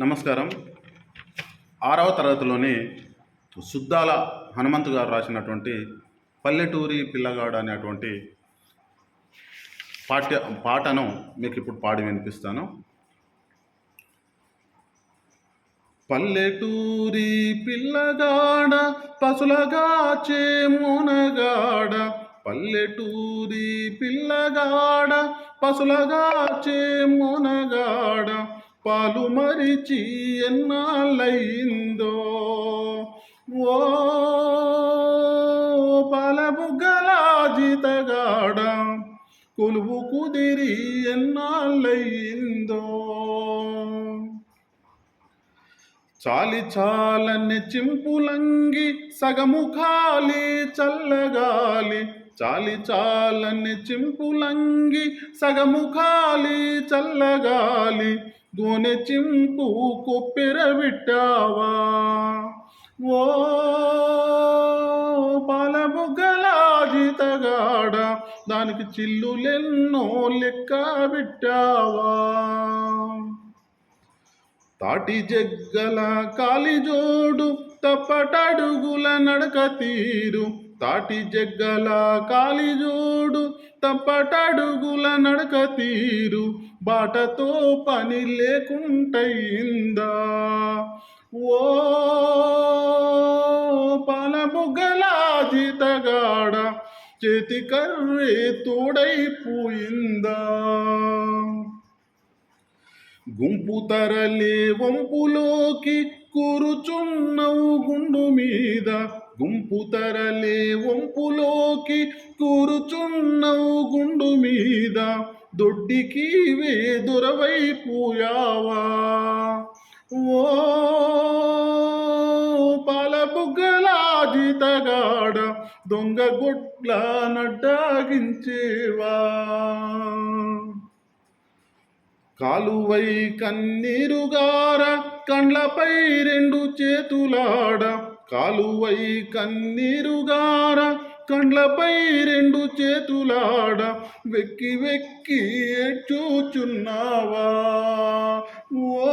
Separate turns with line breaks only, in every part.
నమస్కారం. ఆరవ తరగతిలోని సుద్దాల హనుమంతు గారు రాసినటువంటి పల్లెటూరి పిల్లగాడు అనేటువంటి పాఠ్య పాటను మీకు ఇప్పుడు పాడి వినిపిస్తాను. పల్లెటూరి పిల్లగాడ పసులగాచే మునగాడ పల్లెటూరి పిల్లగాడ పసులగాచే మునగాడ పాలు మరిచి ఎన్నాళ్ళయిందో. ఓ పాలబుగ్గల గలాజితగాడ కొలువు కుదిరి ఎన్నాళ్ళయిందో. చాలి చాలని చింపులంగి సగము ఖాళీ చల్లగాలి. చాలి చాలని చింపులంగి సగము ఖాళీ చల్లగాలి. గోనె చింపు కొప్పెరవిట్టావా ఓ పాలబుగ్గల తగాడ దానికి చిల్లులెన్నో లెక్క విట్టావా తాటి జగ్గల కాలిజోడు తప్పటడుగుల నడక తీరు. తాటి జగ్గల కాలిజోడు తప్పటడుగుల నడక తీరు. బాటతో పని లేకుంటయిందా? ఓ పాలబుగ్గల తగాడ చేతి కర్రే తోడైపోయిందా? గుంపు తరలి వంపులోకి కూరుచున్నవు గుండు మీద. గుంపు తరలి వంపులోకి కూరుచున్నవు గుండు మీద. దొడ్డికి వేదురవైపోయావా? ఓ పాలబుగ్గలాజితగాడ దొంగ గొడ్ల నడ్డాగించేవా? కాలువై కన్నీరుగార కండ్లపై రెండు చేతులాడ కాలువై కన్నీరుగార కండ్లపై రెండు చేతులాడ వెక్కి వెక్కి చూచున్నావా ఓ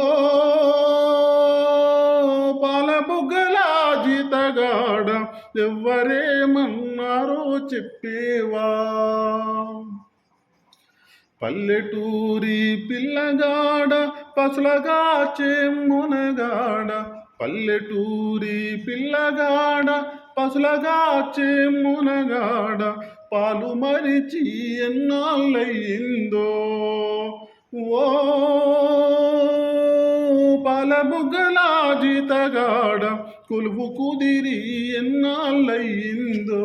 పాలబుగ్గల జీతగాడ ఎవ్వరేమన్నారో చెప్పేవా? పల్లెటూరి పిల్లగాడ పసలగా చేమునగాడ పల్లెటూరి పిల్లగాడ పసలగాచే మునగాడ పాలు మరిచి ఎన్నాళ్ళయిందో. ఓ పాలబుగ్గల జీతగాడ కొలువు కుదిరి ఎన్నాళ్ళయిందో.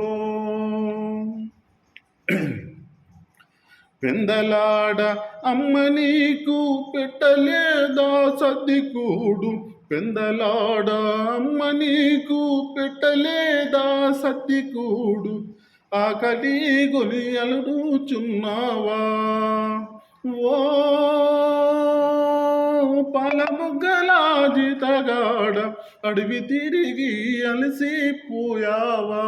పెందలాడ అమ్మ నీకు పెట్టలేదా సద్దికూడు పెందలాడ అమ్మ నీకు పెట్టలేదా సద్దికూడు ఆకలి గొని అలుడుచున్నావా? ఓ పాలముగ్గల జీతగాడ అడవి తిరిగి అలసిపోయావా?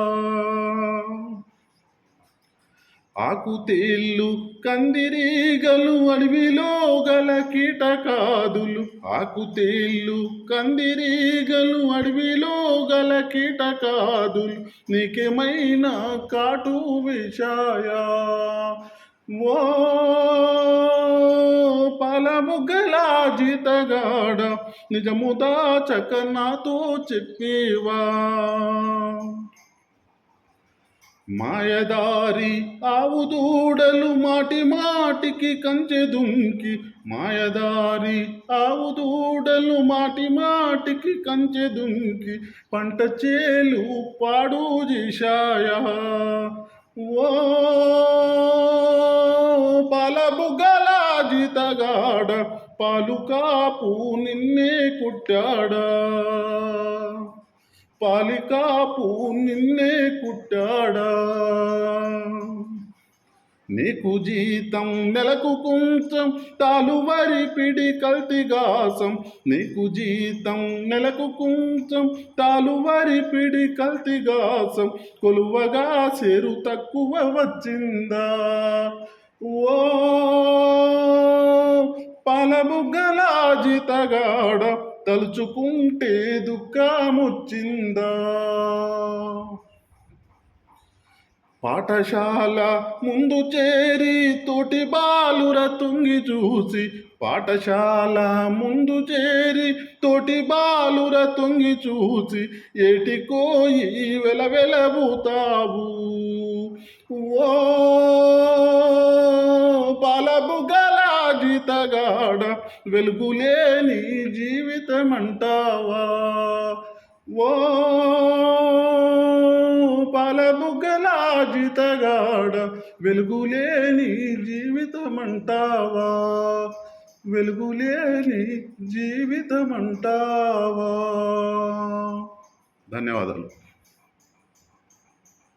ఆకుతేళ్ళు కందిరీగలు అడవిలో గల కీటకాదులు. ఆకుతేళ్ళు కందిరీగలు అడవిలో గల కీటకాదులు. నీకేమైనా కాటు విషాయా? ఓ పాలముగ్గల జీతగాడ నిజముదా దాచక చెప్పేవా? మాయదారి ఆవు దూడలు మాటి మాటికి కంచె దుంకి. మాయదారి ఆవు దూడలు మాటి మాటికి కంచె దుంకి. పంట చేలు పాడు చేశాయా. ఓ పాలబుగ్గల జీతగాడ పాలు కాపు నిన్నే కుట్టాడా. పాలికాపు నిన్నే కుట్టాడా? నీకు జీతం నెలకు కొంచెం తాలువరి పిడి కల్తిగాసం నీకు జీతం నెలకు కొంచెం తాలువరి పిడి కల్తిగాసం కొలువగా సేరు తక్కువ వచ్చిందా? ఓ పాలబుగ్గలాజితగాడ తలుచుకుంటే దుఃఖముచ్చిందా? పాఠశాల ముందు చేరి తోటి బాలుర తుంగి చూసి పాఠశాల ముందు చేరి తోటి బాలుర తుంగి చూసి ఏటికోయి వెలవెలబుతావు ఓ పాలబుగల జీతగాడ వెలుగులేని జీవితమంటావా? ఓ పాలబుగ్గల వెలుగులేని జీవితమంటావా? వెలుగులేని జీవితమంటావా? ధన్యవాదాలు.